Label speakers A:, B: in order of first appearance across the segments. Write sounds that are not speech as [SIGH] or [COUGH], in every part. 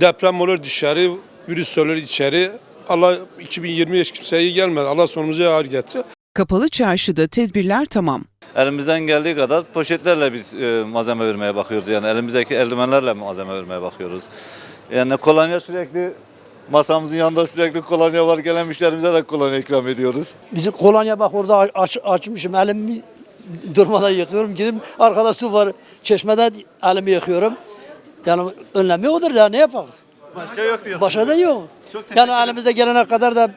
A: Deprem olur dışarı, virüs olur içeri. Allah 2020 hiç kimseye gelmedi. Allah sonumuzu ağır getirir.
B: Kapalı çarşıda tedbirler tamam.
C: Elimizden geldiği kadar poşetlerle biz e, malzeme vermeye bakıyoruz. Yani elimizdeki eldivenlerle malzeme vermeye bakıyoruz. Yani kolonya sürekli masamızın yanında sürekli kolonya var. Gelen müşterimize de kolonya ikram ediyoruz.
D: Bizi kolonya bak orada aç, açmışım elimi durmadan yıkıyorum. Gidip arkada su var çeşmede elimi yıkıyorum. Yani önlemi odur ya ne yapalım?
C: Başka yok diyorsunuz.
D: Başka da yok.
C: Çok teşekkür
D: Yani elimize gelene kadar da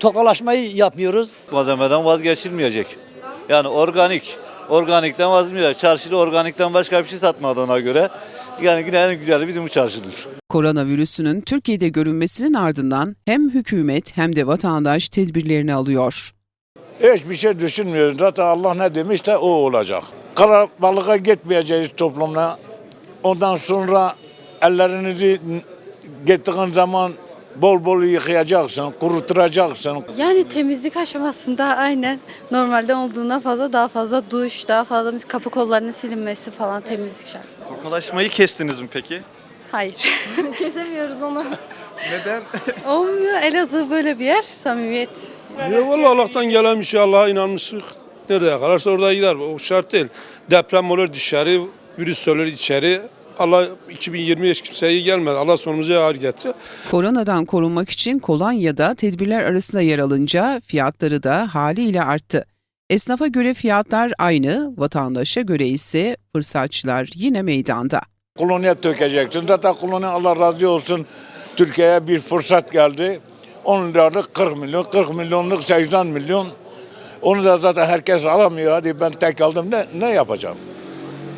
D: tokalaşmayı yapmıyoruz.
C: Malzemeden vazgeçilmeyecek. Yani organik. Organikten vazgeçilmeyecek. Çarşıda organikten başka bir şey satmadığına göre yani yine en güzeli bizim bu çarşıdır.
B: Koronavirüsünün Türkiye'de görünmesinin ardından hem hükümet hem de vatandaş tedbirlerini alıyor.
E: Hiçbir şey düşünmüyoruz. Zaten Allah ne demişse o olacak. Kalabalığa gitmeyeceğiz toplumla. Ondan sonra ellerinizi gittiğin zaman bol bol yıkayacaksın, kuruturacaksın.
F: Yani temizlik aşamasında aynen normalde olduğundan fazla daha fazla duş, daha fazla kapı kollarının silinmesi falan temizlik şart.
G: Tokalaşmayı kestiniz mi peki?
F: Hayır. [LAUGHS] Kesemiyoruz onu. [LAUGHS]
G: Neden? [LAUGHS]
F: Olmuyor. Elazığ böyle bir yer. Samimiyet.
A: Ya vallahi Allah'tan gelen bir şey Allah'a inanmıştık. Nereye kalarsa orada gider. O şart değil. Deprem olur dışarı, virüs olur içeri. Allah 2020 hiç kimseye iyi gelmedi. Allah sonumuzu ağır getirir.
B: Koronadan korunmak için kolonyada tedbirler arasında yer alınca fiyatları da haliyle arttı. Esnafa göre fiyatlar aynı, vatandaşa göre ise fırsatçılar yine meydanda.
E: Kolonya dökeceksin. Zaten kolonya Allah razı olsun Türkiye'ye bir fırsat geldi. 10 liralık 40 milyon, 40 milyonluk 80 milyon. Onu da zaten herkes alamıyor. Hadi ben tek aldım ne, ne yapacağım?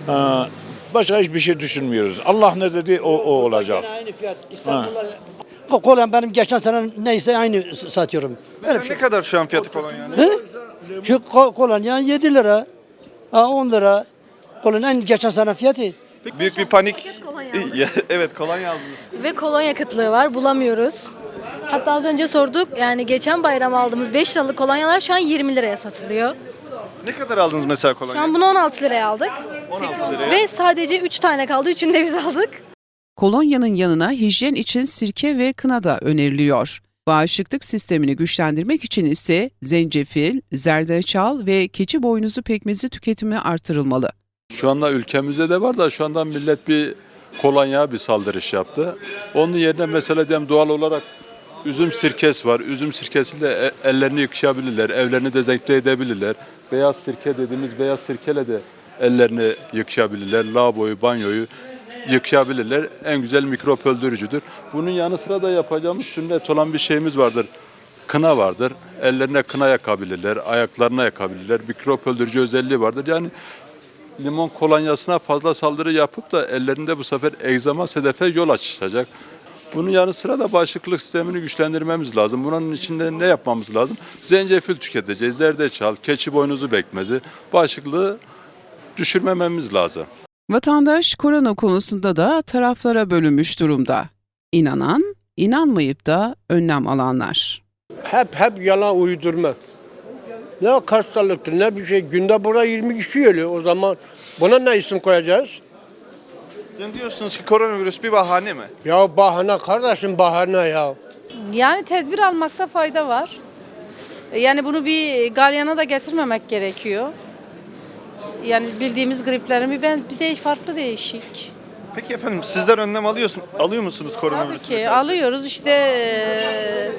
E: Ha, başka hiçbir şey düşünmüyoruz. Allah ne dedi o, o olacak.
D: Aynı fiyat. İstanbul'da Kolyen benim geçen sene neyse aynı satıyorum. Öyle
G: Mesela
D: bir şey.
G: ne kadar şu an fiyatı kolonyanın?
D: Hı? Şu ko- kolonya 7 lira. Ha 10 lira. Kolonyanın geçen sene fiyatı.
G: Büyük bir panik. Ya, [LAUGHS] evet kolonya aldınız.
H: Ve kolonya kıtlığı var bulamıyoruz. Hatta az önce sorduk yani geçen bayram aldığımız 5 liralık kolonyalar şu an 20 liraya satılıyor.
G: Ne kadar aldınız mesela
H: Şu
G: kolonya?
H: an bunu 16 liraya aldık
G: 16 liraya.
H: ve sadece 3 tane kaldı. Üçünü de biz aldık.
B: Kolonyanın yanına hijyen için sirke ve kına da öneriliyor. Bağışıklık sistemini güçlendirmek için ise zencefil, zerdeçal ve keçi boynuzu pekmezi tüketimi artırılmalı.
I: Şu anda ülkemizde de var da şu anda millet bir kolonya bir saldırış yaptı. Onun yerine mesela diyelim doğal olarak üzüm sirkesi var. Üzüm sirkesiyle ellerini yıkayabilirler, evlerini dezenfekte edebilirler. Beyaz sirke dediğimiz beyaz sirkeyle de ellerini yıkayabilirler. Lavaboyu, banyoyu yıkayabilirler. En güzel mikrop öldürücüdür. Bunun yanı sıra da yapacağımız sünnet olan bir şeyimiz vardır. Kına vardır. Ellerine kına yakabilirler, ayaklarına yakabilirler. Mikrop öldürücü özelliği vardır. Yani limon kolonyasına fazla saldırı yapıp da ellerinde bu sefer egzama sedefe yol açacak. Bunun yanı sıra da bağışıklık sistemini güçlendirmemiz lazım. Bunun içinde ne yapmamız lazım? Zencefil tüketeceğiz, zerdeçal, keçi boynuzu bekmezi. Bağışıklığı düşürmememiz lazım.
B: Vatandaş korona konusunda da taraflara bölünmüş durumda. İnanan, inanmayıp da önlem alanlar.
J: Hep hep yalan uydurma. Ne hastalıktır ne bir şey. Günde burada 20 kişi ölüyor. O zaman buna ne isim koyacağız?
G: Yani diyorsunuz ki koronavirüs bir bahane mi?
J: Ya bahane kardeşim bahane ya.
F: Yani tedbir almakta fayda var. Yani bunu bir galyana da getirmemek gerekiyor. Yani bildiğimiz griplerin bir, ben, bir de farklı değişik.
G: Peki efendim sizler önlem alıyorsun, alıyor musunuz
F: Tabii
G: koronavirüsü?
F: ki alıyoruz işte eee,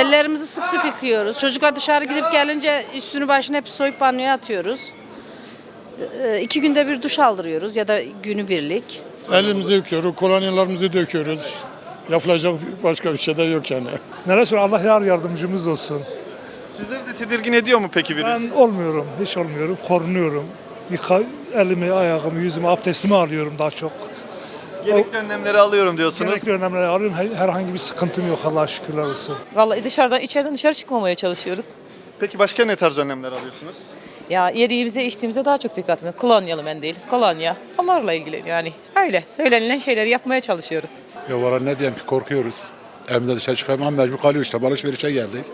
F: ellerimizi sık sık yıkıyoruz. Çocuklar dışarı gidip gelince üstünü başını hep soyup banyoya atıyoruz. Eee, iki günde bir duş aldırıyoruz ya da günü birlik.
K: Elimizi yıkıyoruz, kolonyalarımızı döküyoruz. Yapılacak başka bir şey de yok yani. Neresi Allah yar yardımcımız olsun.
G: Sizleri de tedirgin ediyor mu peki virüs?
K: Ben olmuyorum, hiç olmuyorum, korunuyorum. Yıka, elimi, ayağımı, yüzümü, abdestimi alıyorum daha çok.
G: Gerekli önlemleri alıyorum diyorsunuz.
K: Gerekli önlemleri alıyorum, her- herhangi bir sıkıntım yok Allah'a şükürler olsun.
L: Vallahi dışarıdan içeriden dışarı çıkmamaya çalışıyoruz.
G: Peki başka ne tarz önlemler alıyorsunuz?
L: Ya yediğimize içtiğimize daha çok dikkat etmek. Kolonyalı mendil, kolonya. Onlarla ilgili yani. Öyle söylenilen şeyleri yapmaya çalışıyoruz.
I: Ya valla ne diyeyim ki korkuyoruz. Evimizde dışarı çıkamam mecbur kalıyor işte alışverişe geldik.